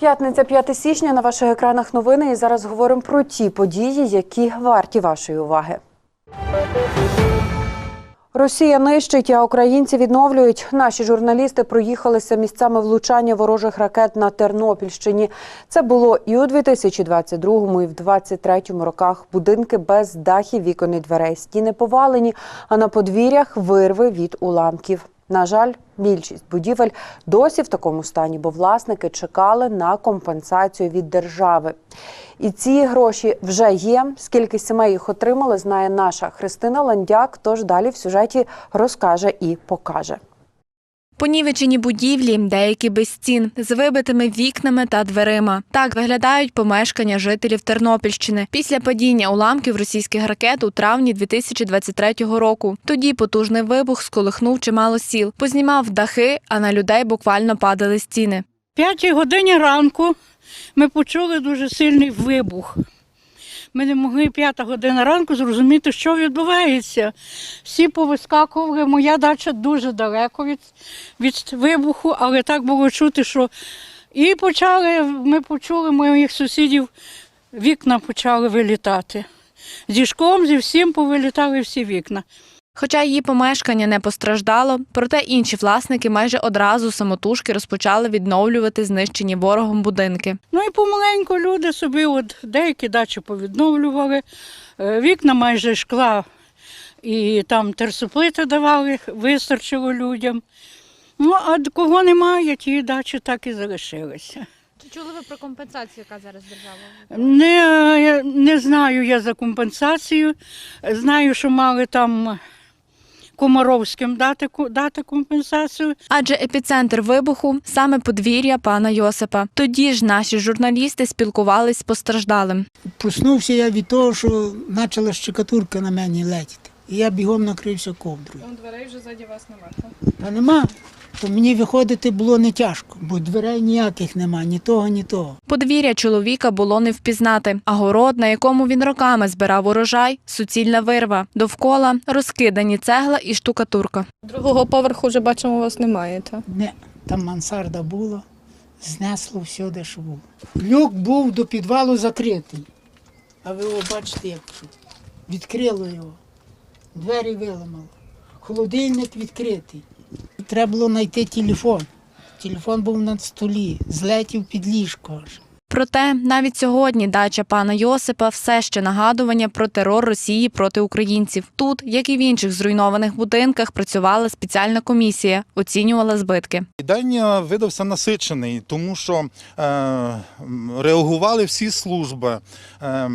П'ятниця 5 січня на ваших екранах новини. І зараз говоримо про ті події, які варті вашої уваги. Росія нищить, а українці відновлюють. Наші журналісти проїхалися місцями влучання ворожих ракет на Тернопільщині. Це було і у 2022 і в 2023 роках. Будинки без дахів, вікон і дверей, стіни повалені, а на подвір'ях вирви від уламків. На жаль, більшість будівель досі в такому стані, бо власники чекали на компенсацію від держави. І ці гроші вже є. Скільки сімей їх отримали, знає наша Христина Ландяк. Тож далі в сюжеті розкаже і покаже. Понівечені будівлі, деякі без стін, з вибитими вікнами та дверима. Так виглядають помешкання жителів Тернопільщини після падіння уламків російських ракет у травні 2023 року. Тоді потужний вибух сколихнув чимало сіл, познімав дахи, а на людей буквально падали стіни. п'ятій годині ранку ми почули дуже сильний вибух. Ми не могли п'ята година ранку зрозуміти, що відбувається. Всі повискакували. Моя дача дуже далеко від, від вибуху, але так було чути, що і почали, ми почули моїх сусідів, вікна почали вилітати. Зі шклом, зі всім повилітали всі вікна. Хоча її помешкання не постраждало, проте інші власники майже одразу самотужки розпочали відновлювати знищені ворогом будинки. Ну і помаленьку люди собі, от деякі дачі повідновлювали, е, вікна майже шкла і там терсоплити давали, вистачило людям. Ну, а кого немає, ті дачі так і залишилися. Чи чули ви про компенсацію, яка зараз держава? Не, не знаю я за компенсацію. Знаю, що мали там Комаровським дати, дати компенсацію. Адже епіцентр вибуху саме подвір'я пана Йосипа. Тоді ж наші журналісти спілкувались з постраждалим. Проснувся я від того, що почала щекатурка на мені летіти. І я бігом накрився ковдрою. Дверей вже ззаді вас немає. Та нема. То мені виходити було не тяжко, бо дверей ніяких нема, ні того, ні того. Подвір'я чоловіка було не впізнати, а город, на якому він роками збирав урожай, суцільна вирва. Довкола розкидані цегла і штукатурка. Другого поверху вже бачимо, у вас немає. Та? Не, там мансарда була, знесло все, де що було. Люк був до підвалу закритий. А ви його бачите, як відкрило його. Двері виламало. Холодильник відкритий. Треба було знайти телефон. Телефон був на столі, злетів під ліжко. Проте навіть сьогодні дача пана Йосипа все ще нагадування про терор Росії проти українців. Тут, як і в інших зруйнованих будинках, працювала спеціальна комісія, оцінювала збитки. День видався насичений, тому що е, реагували всі служби. Е,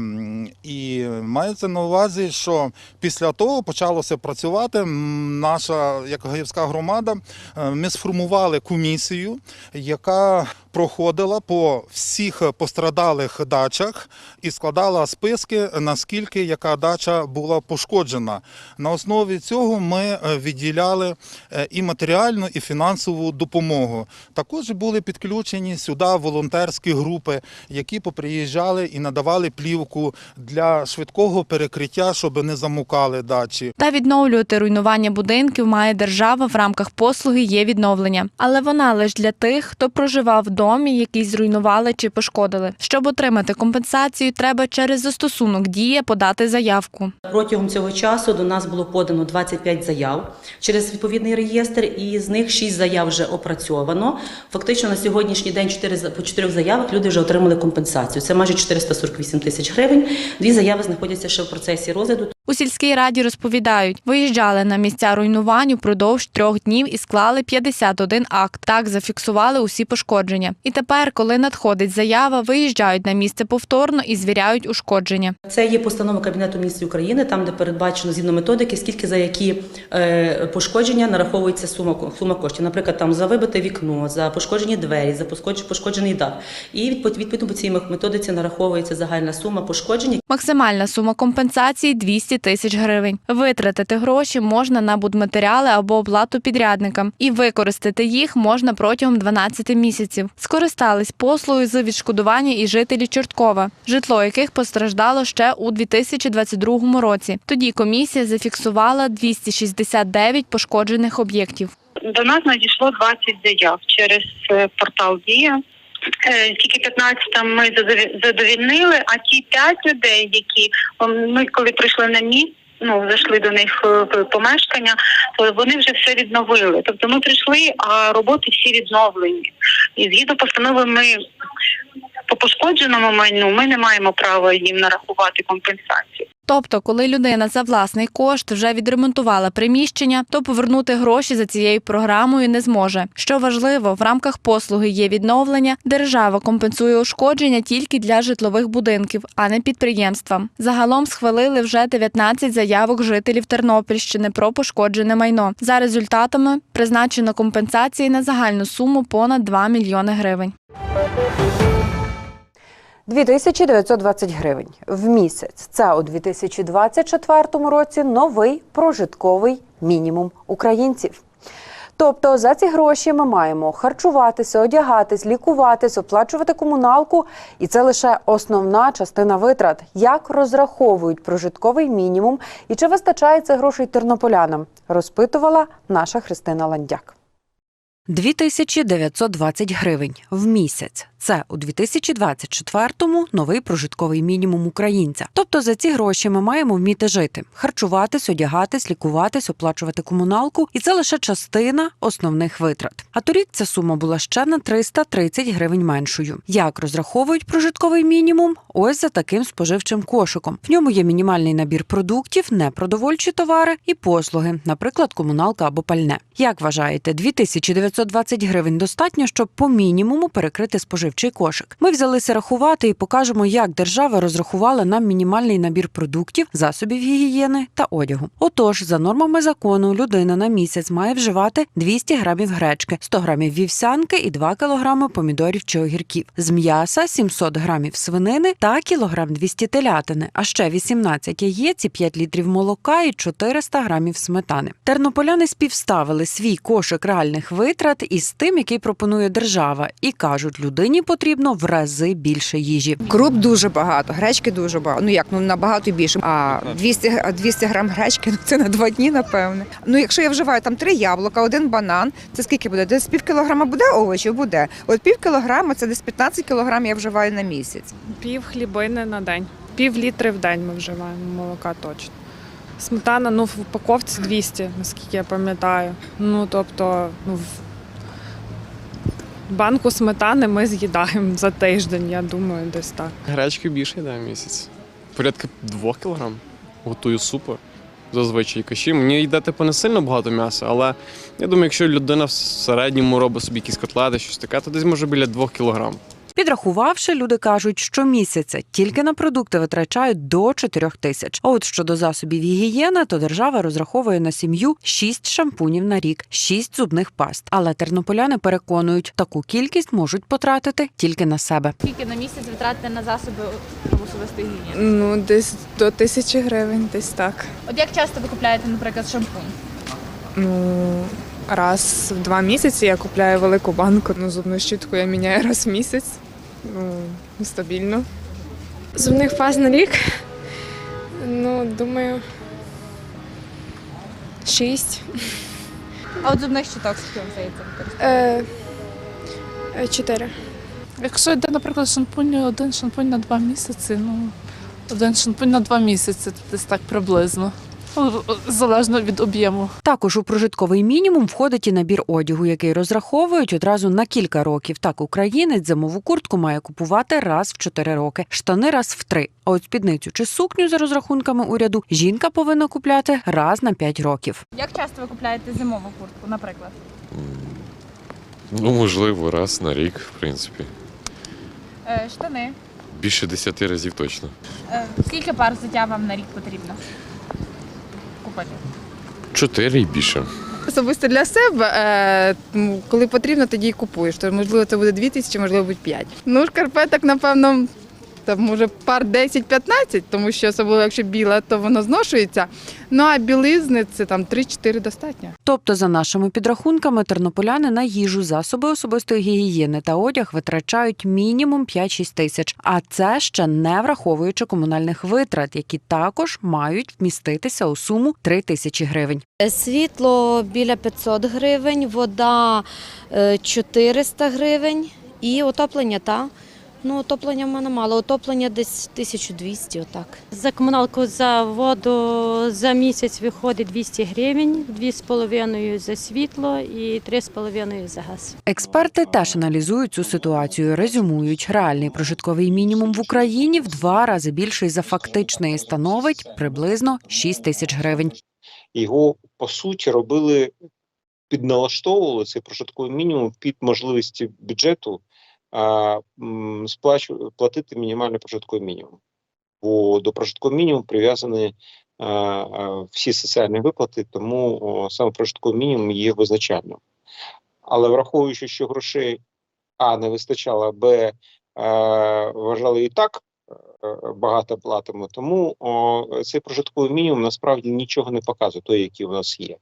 і мається на увазі, що після того почалося працювати наша як гаївська громада. е, Ми сформували комісію, яка проходила по всіх пострадалих дачах і складала списки, наскільки яка дача була пошкоджена. На основі цього ми е, відділяли е, і матеріальну, і фінансову допомогу. Також були підключені сюди волонтерські групи, які поприїжджали і надавали плівку для швидкого перекриття, щоб не замукали дачі. Та відновлювати руйнування будинків має держава в рамках послуги є відновлення, але вона лише для тих, хто проживав в домі, який зруйнували чи пошкодили. Щоб отримати компенсацію, треба через застосунок дія подати заявку. Протягом цього часу до нас було подано 25 заяв через відповідний реєстр, і з них 6 заяв вже опрацьовано. Фактично на сьогоднішній день 4, по 4 заявах люди вже отримали компенсацію. Це майже 448 тисяч гривень. Дві заяви знаходяться ще в процесі розгляду. У сільській раді розповідають, виїжджали на місця руйнувань упродовж трьох днів і склали 51 акт. Так зафіксували усі пошкодження. І тепер, коли надходить заява, виїжджають на місце повторно і звіряють ушкодження. Це є постанова Кабінету міністрів України, там де передбачено згідно методики, скільки за які е, пошкодження нараховується сума сума коштів. Наприклад, там за вибите вікно, за пошкоджені двері, за пошкодж- пошкоджений дах. І відповідно по цій методиці нараховується загальна сума пошкоджень, Максимальна сума компенсації 200 200 тисяч гривень. Витратити гроші можна на будматеріали або оплату підрядникам, і використати їх можна протягом 12 місяців. Скористались послугою з відшкодування і жителі Чорткова, житло яких постраждало ще у 2022 році. Тоді комісія зафіксувала 269 пошкоджених об'єктів. До нас надійшло 20 заяв через е, портал Дія. Е, Тільки 15 ми задові- задовільнили, а ті 5 людей, які ми коли прийшли на місць, ну зайшли до них е, в помешкання, то вони вже все відновили. Тобто ми прийшли, а роботи всі відновлені. І згідно постанови, ми по пошкодженому майну ми не маємо права їм нарахувати компенсацію. Тобто, коли людина за власний кошт вже відремонтувала приміщення, то повернути гроші за цією програмою не зможе. Що важливо, в рамках послуги є відновлення. Держава компенсує ушкодження тільки для житлових будинків, а не підприємствам. Загалом схвалили вже 19 заявок жителів Тернопільщини про пошкоджене майно. За результатами призначено компенсації на загальну суму понад 2 мільйони гривень. 2920 гривень в місяць. Це у 2024 році новий прожитковий мінімум українців. Тобто за ці гроші ми маємо харчуватися, одягатись, лікуватись, оплачувати комуналку, і це лише основна частина витрат. Як розраховують прожитковий мінімум і чи вистачає цих грошей тернополянам? Розпитувала наша Христина Ландяк. 2920 гривень в місяць. Це у 2024-му новий прожитковий мінімум українця. Тобто за ці гроші ми маємо вміти жити, харчуватись, одягатись, лікуватись, оплачувати комуналку, і це лише частина основних витрат. А торік ця сума була ще на 330 гривень меншою. Як розраховують прожитковий мінімум? Ось за таким споживчим кошиком. В ньому є мінімальний набір продуктів, непродовольчі товари і послуги, наприклад, комуналка або пальне. Як вважаєте, 2920 гривень достатньо, щоб по мінімуму перекрити споживчий кошик? Ми взялися рахувати і покажемо, як держава розрахувала нам мінімальний набір продуктів, засобів гігієни та одягу. Отож, за нормами закону, людина на місяць має вживати 200 грамів гречки, 100 грамів вівсянки і 2 кілограми помідорів чи огірків. З м'яса 700 грамів свинини та кілограм 200 телятини, а ще 18 яєць і 5 літрів молока і 400 грамів сметани. Тернополяни співставили свій кошик реальних витрат із тим, який пропонує держава, і кажуть, людині потрібно в рази більше їжі. Круп дуже багато, гречки дуже багато. Ну як ну набагато більше. А 200, 200 грам гречки ну це на два дні, напевне. Ну якщо я вживаю там три яблука, один банан, це скільки буде? Десь пів кілограма буде овочів? Буде. От пів кілограма це десь 15 кілограм я вживаю на місяць. Пів хлібини на день. Пів літри в день ми вживаємо молока точно. Сметана ну, в упаковці 200, наскільки я пам'ятаю. Ну, тобто, ну, в- банку сметани ми з'їдаємо за тиждень, я думаю, десь так. Гречки більше йде місяць. Порядка 2 кілограм. Готую супи. Зазвичай каші. Мені йде типу не сильно багато м'яса, але я думаю, якщо людина в середньому робить собі якісь котлети, щось таке, то десь може біля 2 кілограм. Підрахувавши, люди кажуть, що місяця тільки на продукти витрачають до 4 тисяч. А от щодо засобів гігієни, то держава розраховує на сім'ю 6 шампунів на рік, 6 зубних паст. Але тернополяни переконують, таку кількість можуть потратити тільки на себе. Скільки на місяць витратите на засоби особистої гігієни? Ну, десь до тисячі гривень, десь так. От як часто ви купляєте, наприклад, шампунь? Ну, раз в два місяці я купляю велику банку. Ну, зубну щітку я міняю раз в місяць. Ну, стабільно. Зубних паз на рік. Ну, думаю, шість. А от зубних щиток скільки вам здається? Е, чотири. Якщо йде, наприклад, шампунь, один шампунь на два місяці, ну один шампунь на два місяці, десь так приблизно. Ну, Залежно від об'єму. Також у прожитковий мінімум входить і набір одягу, який розраховують одразу на кілька років. Так, українець зимову куртку має купувати раз в 4 роки, штани раз в 3. А от спідницю чи сукню за розрахунками уряду жінка повинна купляти раз на 5 років. Як часто ви купляєте зимову куртку, наприклад? Ну, можливо, раз на рік, в принципі. Е, штани. Більше десяти разів точно. Е, скільки пар взуття вам на рік потрібно? Купити. Чотири і більше. Особисто для себе, е, коли потрібно, тоді і купуєш. То можливо це буде дві тисячі, можливо, буде п'ять. Ну, шкарпеток, напевно, там може пар 10-15, тому що особливо якщо біла, то воно зношується. Ну а білизни це там 3-4 достатньо. Тобто, за нашими підрахунками, тернополяни на їжу, засоби особистої гігієни та одяг витрачають мінімум 5-6 тисяч. А це ще не враховуючи комунальних витрат, які також мають вміститися у суму 3 тисячі гривень. Світло біля 500 гривень, вода е, 400 гривень і отоплення, та. Ну, отоплення в мене мало, отоплення десь 1200, отак. За комуналку за воду за місяць виходить 200 гривень, 2,5 за світло і 3,5 за газ. Експерти теж аналізують цю ситуацію. Резюмують, реальний прожитковий мінімум в Україні в два рази більший за фактичний становить приблизно 6 тисяч гривень. його по суті робили, підналаштовували цей прожитковий мінімум під можливості бюджету а, сплачу, платити мінімальний прожитковий мінімум. Бо до прожиткового мінімуму прив'язані всі соціальні виплати, тому о, саме прожитковий мінімум є визначальним. Але враховуючи, що грошей А не вистачало, Б а, вважали і так багато платимо, тому о, цей прожитковий мінімум насправді нічого не показує, той, який у нас є.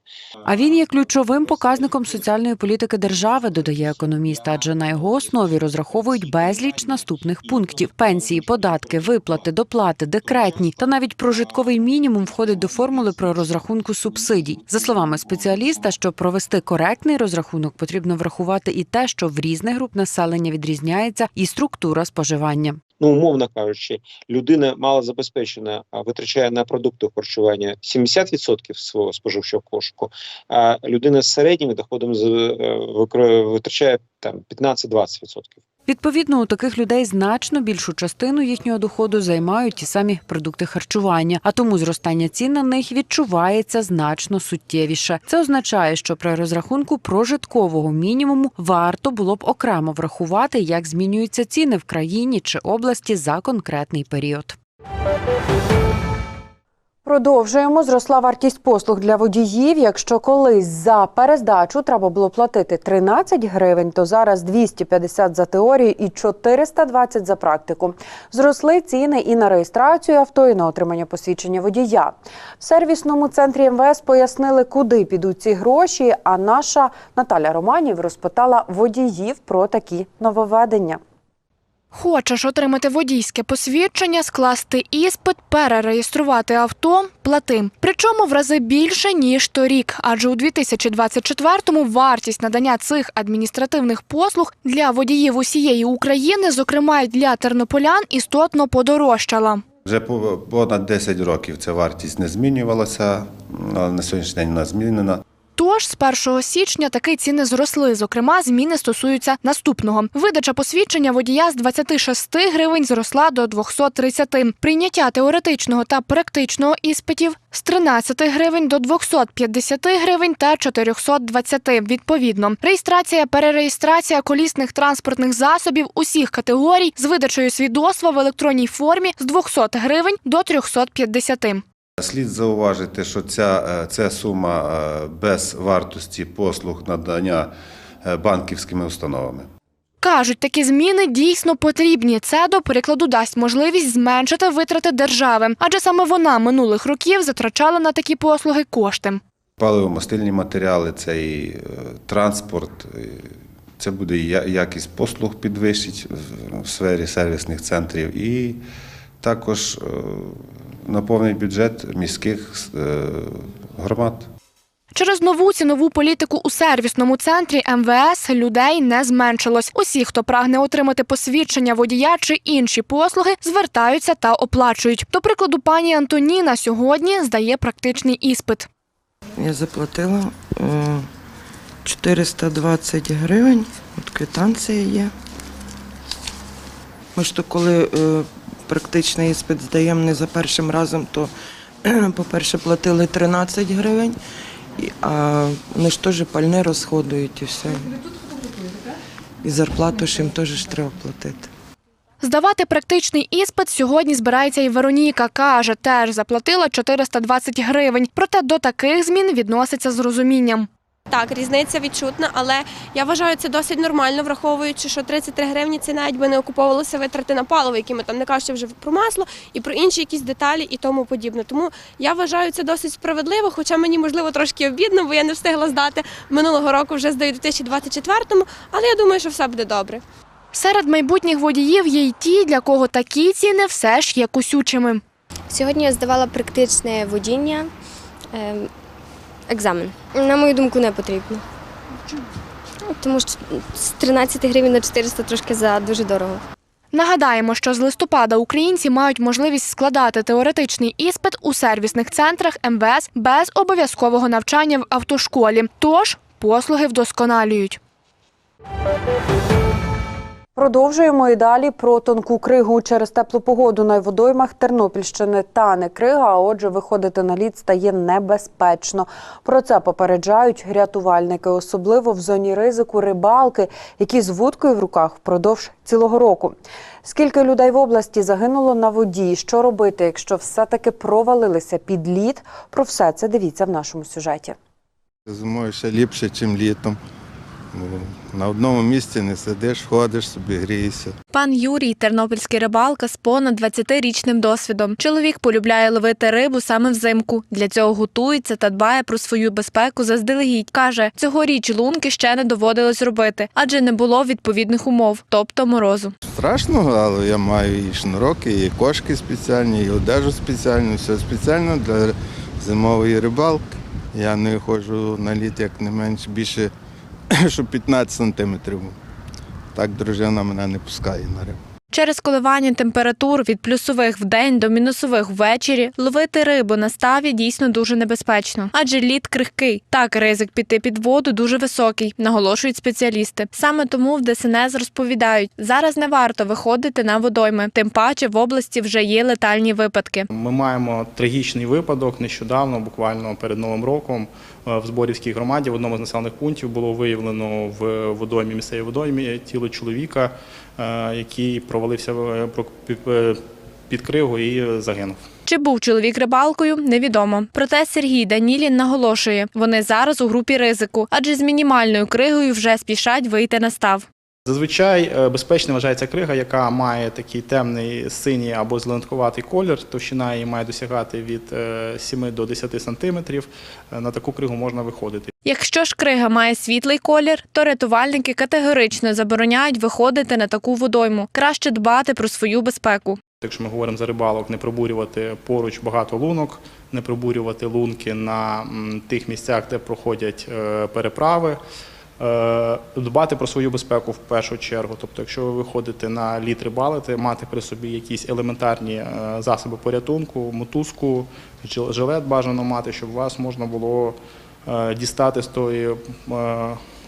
А він є ключовим показником соціальної політики держави, додає економіст, адже на його основі розраховують безліч наступних пунктів: пенсії, податки, виплати, доплати, декретні та навіть прожитковий мінімум входить до формули про розрахунку субсидій. За словами спеціаліста, щоб провести коректний розрахунок, потрібно врахувати і те, що в різних груп населення відрізняється і структура споживання. Ну, умовно кажучи, людина малозабезпечена а, витрачає на продукти харчування 70% свого споживчого кошику, а людина з середніми доходом з- е, витрачає там 15-20%. Відповідно, у таких людей значно більшу частину їхнього доходу займають ті самі продукти харчування, а тому зростання цін на них відчувається значно суттєвіше. Це означає, що при розрахунку прожиткового мінімуму варто було б окремо врахувати, як змінюються ціни в країні чи області за конкретний період. Продовжуємо. Зросла вартість послуг для водіїв. Якщо колись за перездачу треба було платити 13 гривень, то зараз 250 за теорію і 420 за практику. Зросли ціни і на реєстрацію авто, і на отримання посвідчення водія. В сервісному центрі МВС пояснили, куди підуть ці гроші. А наша Наталя Романів розпитала водіїв про такі нововведення. Хочеш отримати водійське посвідчення, скласти іспит, перереєструвати авто, плати. Причому в рази більше ніж торік, адже у 2024-му вартість надання цих адміністративних послуг для водіїв усієї України, зокрема й для тернополян, істотно подорожчала. Вже по- понад 10 років ця вартість не змінювалася, але на сьогоднішній день вона змінена. Тож з 1 січня таки ціни зросли. Зокрема, зміни стосуються наступного: видача посвідчення водія з 26 гривень зросла до 230. Прийняття теоретичного та практичного іспитів з 13 гривень до 250 гривень та 420 відповідно. Реєстрація, перереєстрація колісних транспортних засобів усіх категорій з видачею свідоцтва в електронній формі з 200 гривень до 350. Слід зауважити, що ця, е, ця сума е, без вартості послуг надання е, банківськими установами. Кажуть, такі зміни дійсно потрібні. Це, до прикладу, дасть можливість зменшити витрати держави, адже саме вона минулих років затрачала на такі послуги кошти. Паливо-мастильні матеріали, це і транспорт, це буде і якість послуг підвищить в- сфері сервісних центрів і також наповнить бюджет міських е, громад. Через нову цінову політику у сервісному центрі МВС людей не зменшилось. Усі, хто прагне отримати посвідчення водія чи інші послуги, звертаються та оплачують. До прикладу, пані Антоніна сьогодні здає практичний іспит. Я заплатила е, 420 гривень, от квитанція є. Ми ж то коли е, практичний іспит здаємо не за першим разом, то, по-перше, платили 13 гривень, а вони ж теж пальне розходують і все. І зарплату ж їм теж треба платити. Здавати практичний іспит сьогодні збирається і Вероніка. Каже, теж заплатила 420 гривень. Проте до таких змін відноситься з розумінням. Так, різниця відчутна, але я вважаю це досить нормально, враховуючи, що 33 гривні це навіть би не окуповувалися витрати на паливо, які ми там не кажучи вже про масло і про інші якісь деталі і тому подібне. Тому я вважаю це досить справедливо, хоча мені можливо трошки обідно, бо я не встигла здати минулого року, вже здаю у 2024-му, але я думаю, що все буде добре. Серед майбутніх водіїв є й ті, для кого такі ціни все ж є кусючими. Сьогодні я здавала практичне водіння, ем, екзамен. На мою думку, не потрібно. Тому що з 13 гривень на 400 трошки за дуже дорого. Нагадаємо, що з листопада українці мають можливість складати теоретичний іспит у сервісних центрах МВС без обов'язкового навчання в автошколі. Тож послуги вдосконалюють. Продовжуємо і далі про тонку кригу через теплу погоду на водоймах Тернопільщини тане крига, а отже, виходити на лід стає небезпечно. Про це попереджають рятувальники, особливо в зоні ризику рибалки, які з вудкою в руках впродовж цілого року. Скільки людей в області загинуло на воді? Що робити, якщо все-таки провалилися під лід? Про все це дивіться в нашому сюжеті. Зимою ще ліпше, ніж літом. На одному місці не сидиш, ходиш, собі грієшся. Пан Юрій, тернопільський рибалка з понад 20-річним досвідом. Чоловік полюбляє ловити рибу саме взимку. Для цього готується та дбає про свою безпеку заздалегідь. Каже, цьогоріч лунки ще не доводилось робити, адже не було відповідних умов, тобто морозу. Страшно, але я маю і шнуроки, і кошки спеціальні, і одежу спеціальну, все спеціально для зимової рибалки. Я не ходжу на лід як не менш більше, щоб 15 сантиметрів. Так дружина мене не пускає на рибу. Через коливання температур від плюсових в день до мінусових ввечері ловити рибу на ставі дійсно дуже небезпечно, адже лід крихкий. Так ризик піти під воду дуже високий, наголошують спеціалісти. Саме тому в ДСНС розповідають, зараз не варто виходити на водойми, тим паче в області вже є летальні випадки. Ми маємо трагічний випадок нещодавно, буквально перед Новим роком, е, в Зборівській громаді в одному з населених пунктів було виявлено в водоймі, місцевій водоймі тіло чоловіка, який провалився під- е, під кригу і загинув. Чи був чоловік рибалкою, невідомо. Проте Сергій Данілін наголошує, вони зараз у групі ризику, адже з мінімальною кригою вже спішать вийти на став. Зазвичай е, безпечною вважається крига, яка має такий темний синій або зеленкуватий колір. Товщина її має досягати від е, 7 до 10 сантиметрів. Е, На таку кригу можна виходити. Якщо ж крига має світлий колір, то рятувальники категорично забороняють виходити на таку водойму. Краще дбати про свою безпеку. Якщо ми говоримо за рибалок, не пробурювати поруч багато лунок, не пробурювати лунки на тих місцях, де проходять е, переправи. Е, Дбати про свою безпеку в першу чергу. Тобто, якщо ви виходите на лід рибалити, мати при собі якісь елементарні е, засоби порятунку, мотузку, жил- жилет бажано мати, щоб вас можна було е, дістати з, тої,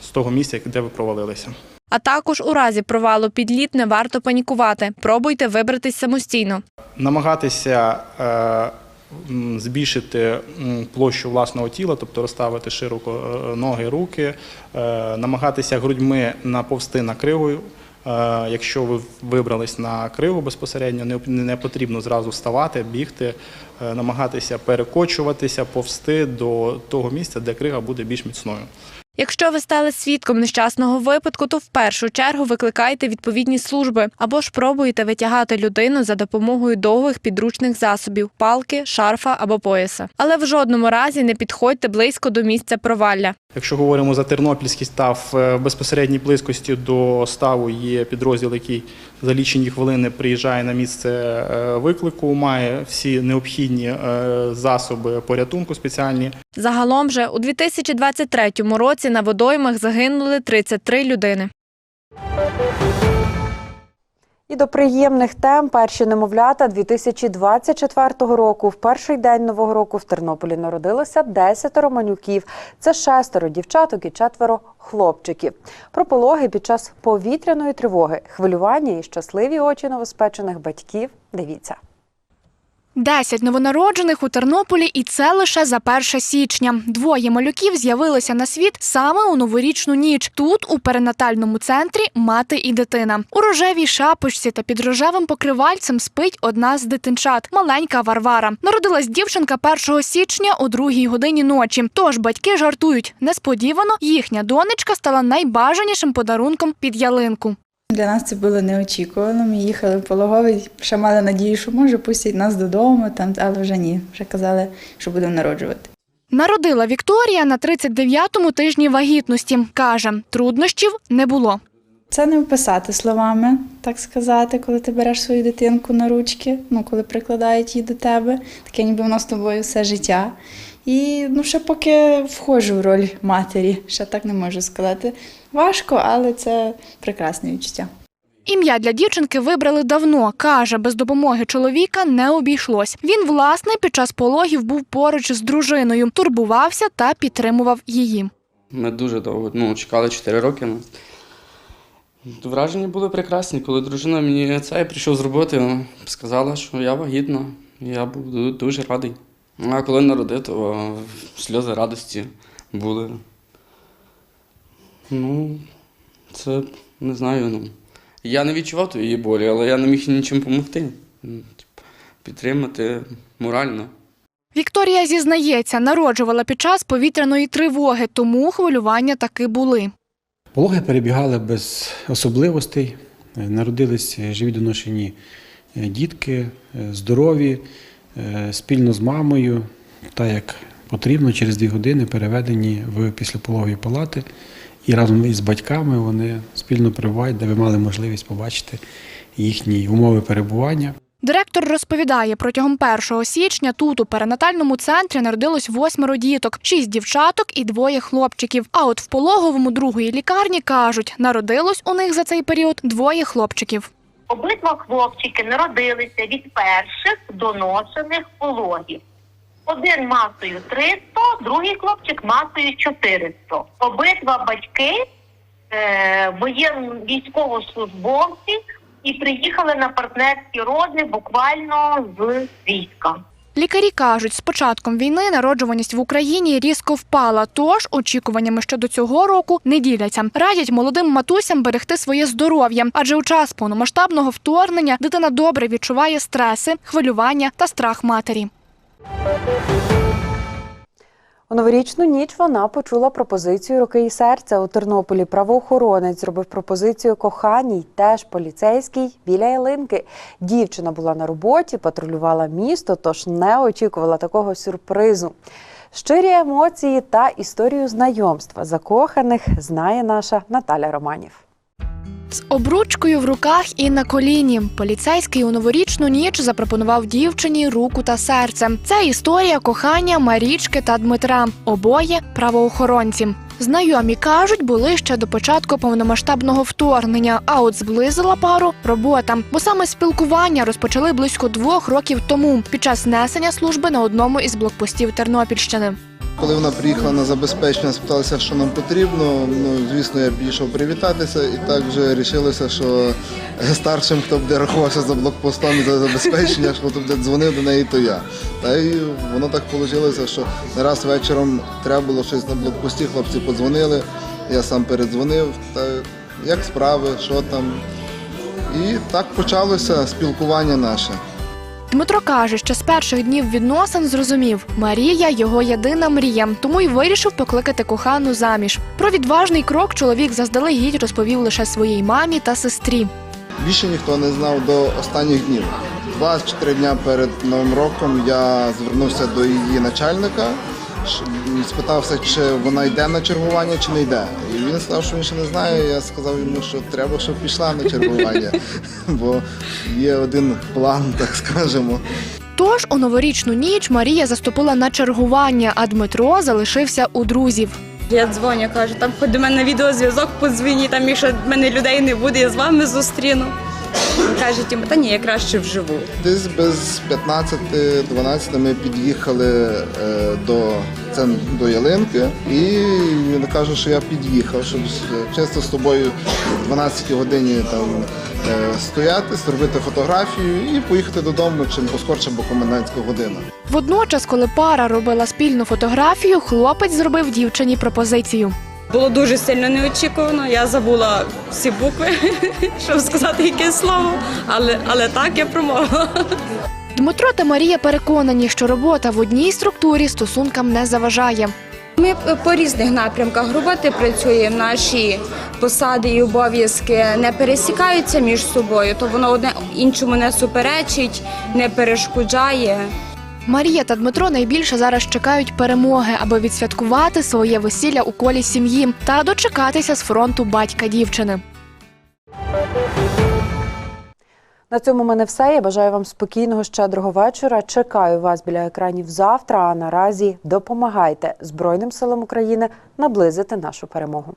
з того місця, де ви провалилися. А також у разі провалу під лід не варто панікувати. Пробуйте вибратись самостійно. намагатися збільшити площу власного тіла, тобто розставити широко е, ноги, руки, е, намагатися грудьми наповзти на кригу. Е, Якщо ви вибрались на криву безпосередньо, не- потрібно зразу вставати, бігти, намагатися перекочуватися, повсти до того місця, де крига буде більш міцною. Якщо ви стали свідком нещасного випадку, то в першу чергу викликайте відповідні служби або ж пробуйте витягати людину за допомогою довгих підручних засобів палки, шарфа або пояса. Але в жодному разі не підходьте близько до місця провалля. Якщо говоримо за тернопільський став, е, в безпосередній близькості до ставу є підрозділ, який за лічені хвилини приїжджає на місце е, виклику, має всі необхідні е, засоби порятунку спеціальні. Загалом же у 2023 році на водоймах загинули 33 людини. І до приємних тем перші немовлята 2024 року. В перший день нового року в Тернополі народилося 10 романюків. Це шестеро дівчаток і четверо хлопчиків. Про пологи під час повітряної тривоги, хвилювання і щасливі очі новоспечених батьків. Дивіться. Десять новонароджених у Тернополі, і це лише за 1 січня. Двоє малюків з'явилися на світ саме у новорічну ніч. Тут, у перинатальному центрі, мати і дитина. У рожевій шапочці та під рожевим покривальцем спить одна з дитинчат маленька Варвара. Народилась дівчинка 1 січня о другій годині ночі. Тож батьки жартують. Несподівано їхня донечка стала найбажанішим подарунком під ялинку. Для нас це було неочікувано. Ми їхали в пологовий, ще мали надію, що може пустять нас додому, там, але вже ні. Вже казали, що будемо народжувати. Народила Вікторія на 39-му тижні вагітності. Каже, труднощів не було. Це не описати словами, так сказати, коли ти береш свою дитинку на ручки, ну коли прикладають її до тебе, таке ніби воно з тобою все життя. І ну, ще поки входжу в роль матері, ще так не можу сказати. Важко, але це прекрасне відчуття. Ім'я для дівчинки вибрали давно. Каже, без допомоги чоловіка не обійшлось. Він, власне, під час пологів був поруч з дружиною, турбувався та підтримував її. Ми дуже довго ну, чекали 4 роки. Ну. Враження були прекрасні. Коли дружина мені це прийшов з роботи, сказала, що я вагітна. Я був дуже радий. А коли народив, то сльози радості були. Ну, це не знаю. Ну. Я не відчував тієї болі, але я не міг нічим допомогти. Ну, типу, Підтримати морально. Вікторія зізнається, народжувала під час повітряної тривоги, тому хвилювання таки були. Пологи перебігали без особливостей, народились живі доношені дітки, здорові, спільно з мамою, так як потрібно, через дві години переведені в післяпологові палати. І разом із батьками вони спільно перебувають, де ви мали можливість побачити їхні умови перебування. Директор розповідає, протягом 1 січня тут у перинатальному центрі народилось восьмеро діток, шість дівчаток і двоє хлопчиків. А от в пологовому другої лікарні кажуть, народилось у них за цей період двоє хлопчиків. Обидва хлопчики народилися від перших доношених пологів. Один масою 300, другий хлопчик масою 400. Обидва батьки е, воєн військовослужбовці і приїхали на партнерські роди буквально з війська. Лікарі кажуть, з початком війни народжуваність в Україні різко впала, тож очікуваннями щодо цього року не діляться. Радять молодим матусям берегти своє здоров'я, адже у час повномасштабного вторгнення дитина добре відчуває стреси, хвилювання та страх матері. Новорічну ніч вона почула пропозицію руки і серця у Тернополі. Правоохоронець зробив пропозицію коханій, теж поліцейський біля ялинки. Дівчина була на роботі, патрулювала місто, тож не очікувала такого сюрпризу. Щирі емоції та історію знайомства закоханих знає наша Наталя Романів. З обручкою в руках і на коліні поліцейський у новорічну ніч запропонував дівчині руку та серце. Це історія кохання Марічки та Дмитра. Обоє правоохоронці. Знайомі кажуть, були ще до початку повномасштабного вторгнення. А от зблизила пару робота, бо саме спілкування розпочали близько двох років тому під час несення служби на одному із блокпостів Тернопільщини. Коли вона приїхала на забезпечення, спиталася, що нам потрібно. Ну, звісно, я пішов привітатися, і так вже вирішилося, що старшим, хто буде рахувався за блокпостом і за забезпечення, що хто буде дзвонив до неї, то я. Та й воно так вийшло, що не раз вечором треба було щось на блокпості, хлопці подзвонили, я сам передзвонив, та як справи, що там. І так почалося спілкування наше. Дмитро каже, що з перших днів відносин зрозумів, Марія його єдина мрія, тому й вирішив покликати кохану заміж. Про відважний крок чоловік заздалегідь розповів лише своїй мамі та сестрі. Більше ніхто не знав до останніх днів. Два-чотири дня перед Новим роком я звернувся до її начальника, спитався, чи вона йде на чергування, чи не йде. І він сказав, що він ще не знає. Я сказав йому, що треба, щоб пішла на чергування, бо є один план, так скажемо. Тож у новорічну ніч Марія заступила на чергування, а Дмитро залишився у друзів. Я дзвоню, кажу, там хоч до мене відеозв'язок подзвоні, там якщо в мене людей не буде, я з вами зустріну. Він Каже, Тіма, та ні, я краще вживу. Десь без 15-12 ми під'їхали е, до це до ялинки, і він каже, що я під'їхав, щоб чисто з тобою в 12 годині там е, стояти, зробити фотографію і поїхати додому чим поскорше, бо комендантська година. Водночас, коли пара робила спільну фотографію, хлопець зробив дівчині пропозицію. Було дуже сильно неочікувано. Я забула всі букви, щоб сказати якесь слово, але, але так я промовила. Дмитро та Марія переконані, що робота в одній структурі стосункам не заважає. Ми по різних напрямках роботи працюємо. Наші посади і обов'язки не пересікаються між собою, то воно одне іншому не суперечить, не перешкоджає. Марія та Дмитро найбільше зараз чекають перемоги, аби відсвяткувати своє весілля у колі сім'ї та дочекатися з фронту батька дівчини. На цьому в мене все. Я бажаю вам спокійного щедрого вечора. Чекаю вас біля екранів завтра. А наразі допомагайте Збройним силам України наблизити нашу перемогу.